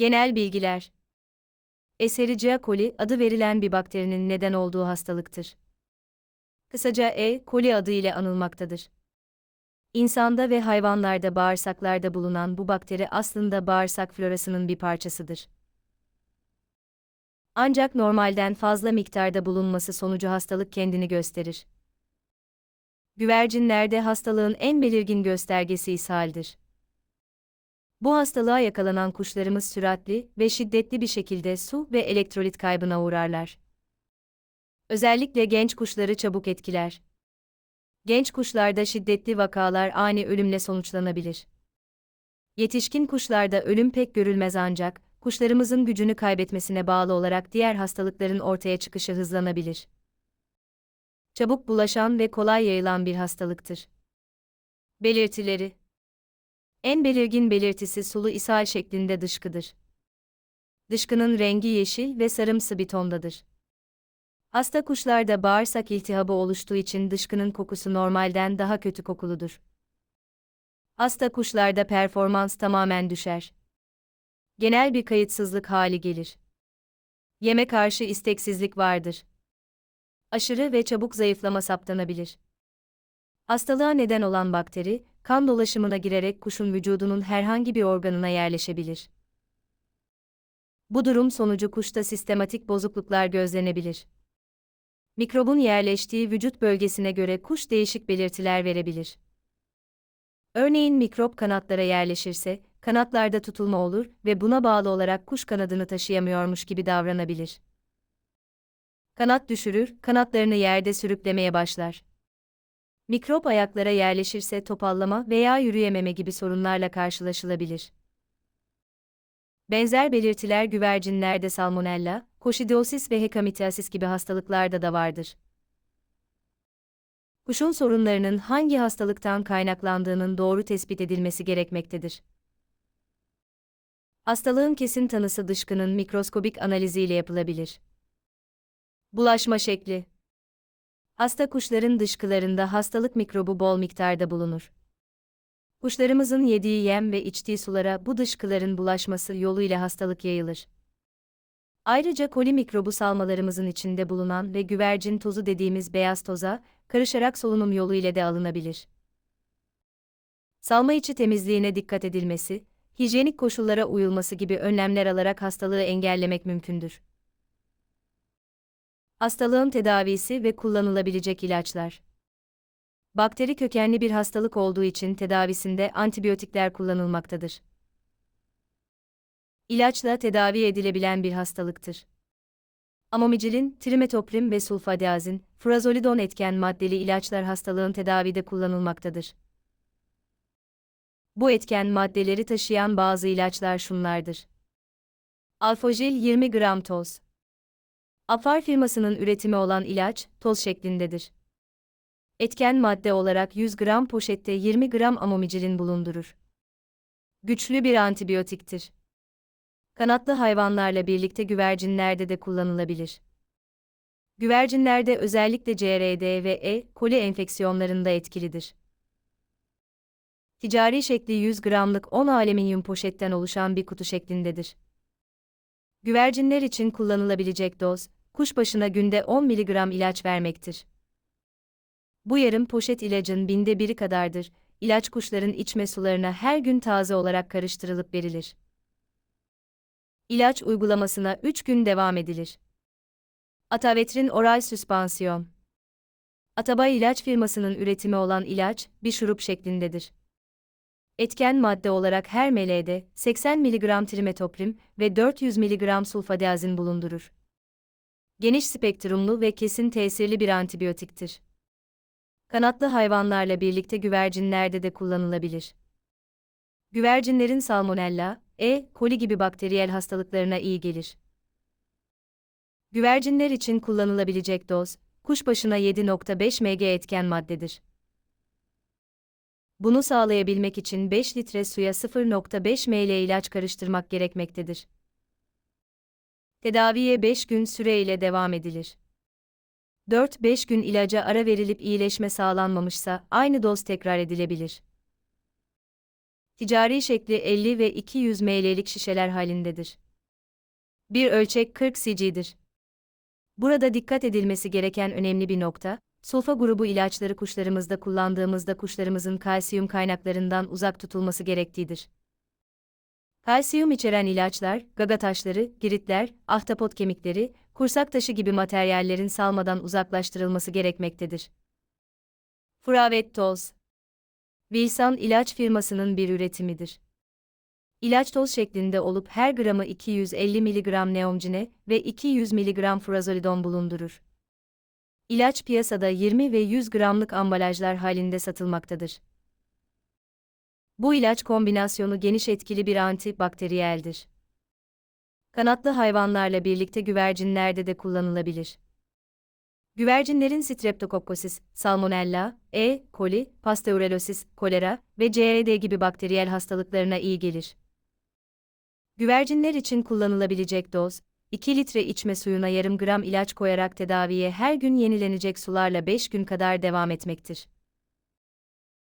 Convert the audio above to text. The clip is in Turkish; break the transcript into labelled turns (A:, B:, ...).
A: Genel bilgiler Escherichia coli adı verilen bir bakterinin neden olduğu hastalıktır. Kısaca E. coli adı ile anılmaktadır. İnsanda ve hayvanlarda bağırsaklarda bulunan bu bakteri aslında bağırsak florasının bir parçasıdır. Ancak normalden fazla miktarda bulunması sonucu hastalık kendini gösterir. Güvercinlerde hastalığın en belirgin göstergesi ishaldir. Bu hastalığa yakalanan kuşlarımız süratli ve şiddetli bir şekilde su ve elektrolit kaybına uğrarlar. Özellikle genç kuşları çabuk etkiler. Genç kuşlarda şiddetli vakalar ani ölümle sonuçlanabilir. Yetişkin kuşlarda ölüm pek görülmez ancak kuşlarımızın gücünü kaybetmesine bağlı olarak diğer hastalıkların ortaya çıkışı hızlanabilir. Çabuk bulaşan ve kolay yayılan bir hastalıktır. Belirtileri En belirgin belirtisi sulu ishal şeklinde dışkıdır. Dışkının rengi yeşil ve sarımsı bir tondadır. Hasta kuşlarda bağırsak iltihabı oluştuğu için dışkının kokusu normalden daha kötü kokuludur. Hasta kuşlarda performans tamamen düşer. Genel bir kayıtsızlık hali gelir. Yeme karşı isteksizlik vardır. Aşırı ve çabuk zayıflama saptanabilir. Hastalığa neden olan bakteri, kan dolaşımına girerek kuşun vücudunun herhangi bir organına yerleşebilir. Bu durum sonucu kuşta sistematik bozukluklar gözlenebilir. Mikrobun yerleştiği vücut bölgesine göre kuş değişik belirtiler verebilir. Örneğin mikrop kanatlara yerleşirse, kanatlarda tutulma olur ve buna bağlı olarak kuş kanadını taşıyamıyormuş gibi davranabilir. Kanat düşürür, kanatlarını yerde sürüklemeye başlar. Mikrop ayaklara yerleşirse topallama veya yürüyememe gibi sorunlarla karşılaşılabilir. Benzer belirtiler güvercinlerde salmonella, koşidiosis ve hekamitiasis gibi hastalıklarda da vardır. Kuşun sorunlarının hangi hastalıktan kaynaklandığının doğru tespit edilmesi gerekmektedir. Hastalığın kesin tanısı dışkının mikroskobik analiziyle yapılabilir. Bulaşma şekli Hasta kuşların dışkılarında hastalık mikrobu bol miktarda bulunur. Kuşlarımızın yediği yem ve içtiği sulara bu dışkıların bulaşması yoluyla hastalık yayılır. Ayrıca koli mikrobu salmalarımızın içinde bulunan ve güvercin tozu dediğimiz beyaz toza, karışarak solunum yolu ile de alınabilir. Salma içi temizliğine dikkat edilmesi, hijyenik koşullara uyulması gibi önlemler alarak hastalığı engellemek mümkündür. Hastalığın tedavisi ve kullanılabilecek ilaçlar. Bakteri kökenli bir hastalık olduğu için tedavisinde antibiyotikler kullanılmaktadır. İlaçla tedavi edilebilen bir hastalıktır. Amomicillin, trimetoprim ve sulfadiazin, furazolidon etken maddeli ilaçlar hastalığın tedavide kullanılmaktadır. Bu etken maddeleri taşıyan bazı ilaçlar şunlardır. Alfojil 20 gram toz. Afar firmasının üretimi olan ilaç, toz şeklindedir. Etken madde olarak 100 gram poşette 20 gram amomicillin bulundurur. Güçlü bir antibiyotiktir. Kanatlı hayvanlarla birlikte güvercinlerde de kullanılabilir. Güvercinlerde özellikle CRD ve E. coli enfeksiyonlarında etkilidir. Ticari şekli 100 gramlık 10 alüminyum poşetten oluşan bir kutu şeklindedir. Güvercinler için kullanılabilecek doz, kuş başına günde 10 mg ilaç vermektir. Bu yarım poşet ilacın binde biri kadardır. İlaç kuşların içme sularına her gün taze olarak karıştırılıp verilir. İlaç uygulamasına 3 gün devam edilir. Atavetrin oral süspansiyon. Atabay ilaç firmasının üretimi olan ilaç, bir şurup şeklindedir. Etken madde olarak her meleğde 80 mg trimetoprim ve 400 mg sulfadiazin bulundurur. Geniş spektrumlu ve kesin tesirli bir antibiyotiktir. Kanatlı hayvanlarla birlikte güvercinlerde de kullanılabilir. Güvercinlerin salmonella, E. coli gibi bakteriyel hastalıklarına iyi gelir. Güvercinler için kullanılabilecek doz, kuş başına 7.5 mg etken maddedir. Bunu sağlayabilmek için 5 litre suya 0.5 ml ilaç karıştırmak gerekmektedir. Tedaviye 5 gün süreyle devam edilir. 4-5 gün ilaca ara verilip iyileşme sağlanmamışsa aynı doz tekrar edilebilir. Ticari şekli 50 ve 200 ml'lik şişeler halindedir. Bir ölçek 40 cc'dir. Burada dikkat edilmesi gereken önemli bir nokta, sulfa grubu ilaçları kuşlarımızda kullandığımızda kuşlarımızın kalsiyum kaynaklarından uzak tutulması gerektiğidir. Kalsiyum içeren ilaçlar, gaga taşları, giritler, ahtapot kemikleri, kursak taşı gibi materyallerin salmadan uzaklaştırılması gerekmektedir. Fravet toz Wilson ilaç firmasının bir üretimidir. İlaç toz şeklinde olup her gramı 250 mg neomcine ve 200 mg furazolidon bulundurur. İlaç piyasada 20 ve 100 gramlık ambalajlar halinde satılmaktadır. Bu ilaç kombinasyonu geniş etkili bir antibakteriyeldir. Kanatlı hayvanlarla birlikte güvercinlerde de kullanılabilir. Güvercinlerin Streptokokkosis, Salmonella, E. coli, Pasteurellosis, kolera ve CRD gibi bakteriyel hastalıklarına iyi gelir. Güvercinler için kullanılabilecek doz, 2 litre içme suyuna yarım gram ilaç koyarak tedaviye her gün yenilenecek sularla 5 gün kadar devam etmektir.